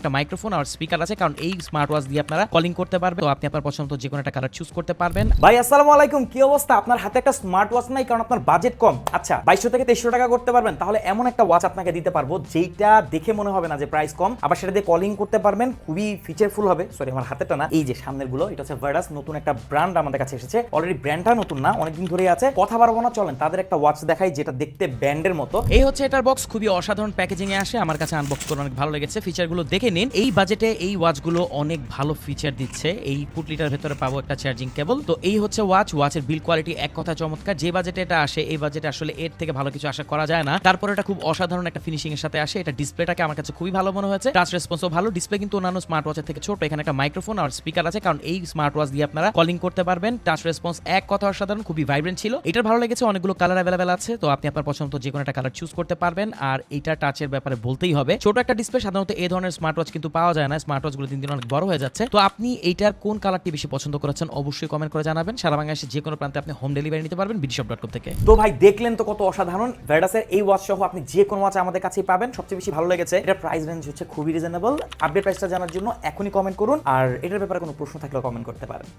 একটা মাইক্রোফোন আর স্পিকার আছে কারণ এই স্মার্ট ওয়াচ দিয়ে আপনারা কলিং করতে পারবেন। তো আপনি আপনার পছন্দ যে কোনো একটা কালার চুজ করতে পারবেন। ভাই আসসালামু আলাইকুম। কি অবস্থা? আপনার হাতে একটা স্মার্ট ওয়াচ নাই কারণ আপনার বাজেট কম। আচ্ছা বাইশশো থেকে তেইশশো টাকা করতে পারবেন তাহলে এমন একটা ওয়াচ আপনাকে দিতে পারব যেটা দেখে মনে হবে না যে প্রাইস কম। আবার সেটা দিয়ে কলিং করতে পারবেন খুবই ফিচারফুল হবে। সরি আমার হাতেটা না। এই যে সামনেরগুলো এটা হচ্ছে ভাইরাস নতুন একটা ব্র্যান্ড আমাদের কাছে এসেছে। অলরেডি ব্র্যান্ডটা নতুন না অনেকদিন ধরেই আছে। কথা বাড়বো না চলেন তাদের একটা ওয়াচ দেখাই যেটা দেখতে ব্র্যান্ডের মতো। এই হচ্ছে এটার বক্স খুবই অসাধারণ প্যাকেজিং এ আসে। আমার কাছে আনবক্স করে অনেক ভালো লেগেছে। ফিচারগুলো দেখে নিন, এই বাজেটে এই ওয়াচগুলো অনেক ভালো ফিচার দিচ্ছে। এই পুটলিটার ভেতরে পাবো একটা চার্জিং কেবল তো এই হচ্ছে ওয়াচ ওয়াচের বিল কোয়ালিটি এক কথা চমৎকার। যে বাজেটে এটা আসে, এই বাজেটে আসলে এর থেকে ভালো কিছু আশা করা যায় না। তারপর এটা খুব অসাধারণ একটা ফিনিশিং এর সাথে আসে। এটা ডিসপ্লেটাকে আমার কাছে খুবই ভালো মনে হয়েছে। টাচ রেসপন্সও ভালো। ডিসপ্লে কিন্তু অন্যান্য স্মার্ট ওয়াচের থেকে ছোট। এখানে একটা মাইক্রোফোন আর স্পিকার আছে, কারণ এই স্মার্ট ওয়াচ দিয়ে আপনারা কলিং করতে পারবেন। টাচ রেসপন্স এক কথা অসাধারণ, খুবই ভাইব্রেন্ট ছিল। এটার ভালো লেগেছে, অনেকগুলো কালার অ্যাভেলেবেল আছে। তো আপনি আপনার পছন্দ যে কোনো একটা কালার চুজ করতে পারবেন। আর এইটা টাচের ব্যাপারে বলতেই হবে। ছোট একটা ডিসপ্লে সাধারণত এই ধরনের স্মার্ট ওয়াচ কিন্তু পাওয়া যায় না স্মার্ট ওয়াচগুলো দিন দিন অনেক বড় হয়ে যাচ্ছে। তো আপনি এইটার কোন কালারটি বেশি পছন্দ করেছেন অবশ্যই কমেন্ট করে জানাবেন। সারা বাংলাদেশে যে কোনো প্রান্তে আপনি হোম ডেলিভারি নিতে পারবেন বিডিশপ ডট কম থেকে। তো ভাই, দেখলেন তো কত অসাধারণ। ভেরাসের এই ওয়াচ সহ আপনি যে কোনো ওয়াচ আমাদের কাছেই পাবেন। সবচেয়ে বেশি ভালো লেগেছে। এটা প্রাইস রেঞ্জ হচ্ছে খুবই রিজনেবল আপডেট প্রাইসটা জানার জন্য এখনই কমেন্ট করুন। আর এটার ব্যাপারে কোনো প্রশ্ন থাকলে কমেন্ট করতে পারেন।